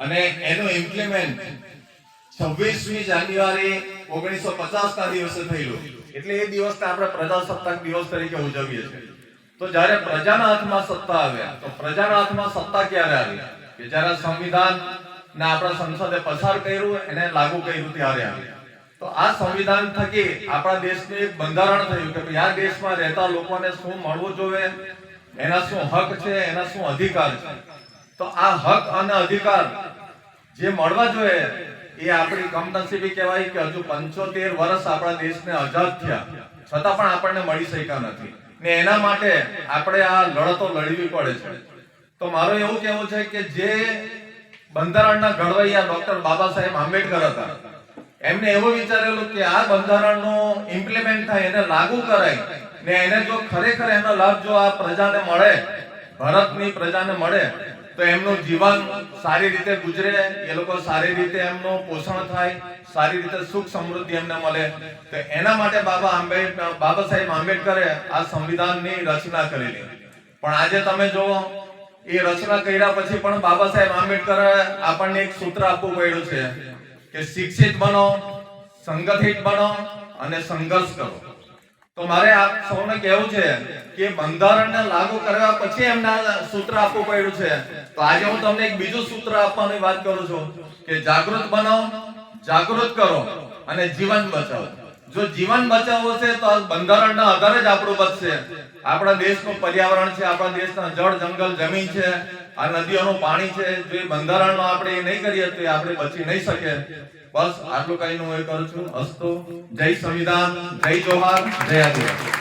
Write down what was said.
અને એનું ઇમ્પ્લિમેન્ટ છવ્વીસમી જાન્યુઆરી ઓગણીસો પચાસ ના દિવસે થયેલું. એટલે એ દિવસને આપણે પ્રજાસત્તાક દિવસ તરીકે ઉજવીએ છીએ. તો જ્યારે પ્રજાના હાથમાં સત્તા આવ્યા તો પ્રજાના હાથમાં સત્તા ક્યારે આવી? કે જ્યારે સંવિધાન ને આપણા સંસદે પસાર કર્યું, એને લાગુ કર્યું ત્યારે આવી. તો આ સંવિધાન થકી આપણા દેશનું એક બંધારણ થયું કે આ દેશમાં રહેતા લોકોને શું મળવું જોઈએ? એના શું હક છે? એના શું અધિકાર છે? તો આ હક અને અધિકાર જે મળવા જોઈએ એ આપણી કમનસીબી કહેવાય કે હજુ પંચોતેર વર્ષ આપણા દેશને આઝાદ થયા. છતાં પણ આપણને મળી શક્યા નથી. ને એના માટે આપણે આ લડતો લડવી પડે છે. તો મારું એવું કહેવું છે કે જે બંધારણના ઘડવૈયા ડોક્ટર બાબા સાહેબ આંબેડકર હતા, એમને એવું વિચારેલું કે આ બંધારણનો ઇમ્પ્લિમેન્ટ થાય, એને લાગુ કરાય, ને એને જો ખરેખર એનો લાભ જો આ પ્રજાને મળે, ભારતની પ્રજાને મળે તો એમનું જીવન સારી રીતે ગુજરે, એ લોકો સારી રીતે એમનું પોષણ થાય, સારી રીતે સુખ સમૃદ્ધિ એમને મળે. તો એના માટે બાબા આંબેડકર બાબા સાહેબ આંબેડકરે આ સંવિધાનની રચના કરેલી. પણ આજે તમે જુઓ, એ રચના કર્યા પછી પણ બાબા સાહેબ આંબેડકરે આપણને એક સૂત્ર આપવું પડ્યું છે કે શિક્ષિત બનો, સંગઠિત બનો અને સંઘર્ષ કરો. તો મારે આપ સૌને કહેવું છે કે બંધારણને લાગુ કરવા પછી એમના સૂત્ર આપવું પડ્યું છે. તો આજે હું તમને એક બીજું સૂત્ર આપવાની વાત કરું છું કે જાગૃત બનાવો જાગૃત કરો અને જીવન બચાવો. જો જીવન બચાવવું છે તો બંધારણના આધારે જ આપણું બચશે. આપણા દેશનું પર્યાવરણ છે, આપણા દેશના જળ, જંગલ, જમીન છે, આ નદીઓનું પાણી છે, જો એ બંધારણમાં આપણે એ નહીં કરીએ તો આપણે બચી નહીં શકે બસ આટલું કઈ હું એ કરું છું. અસ્તુ. જય સંવિધાન. જય જોહાર. જય આદિવાસી.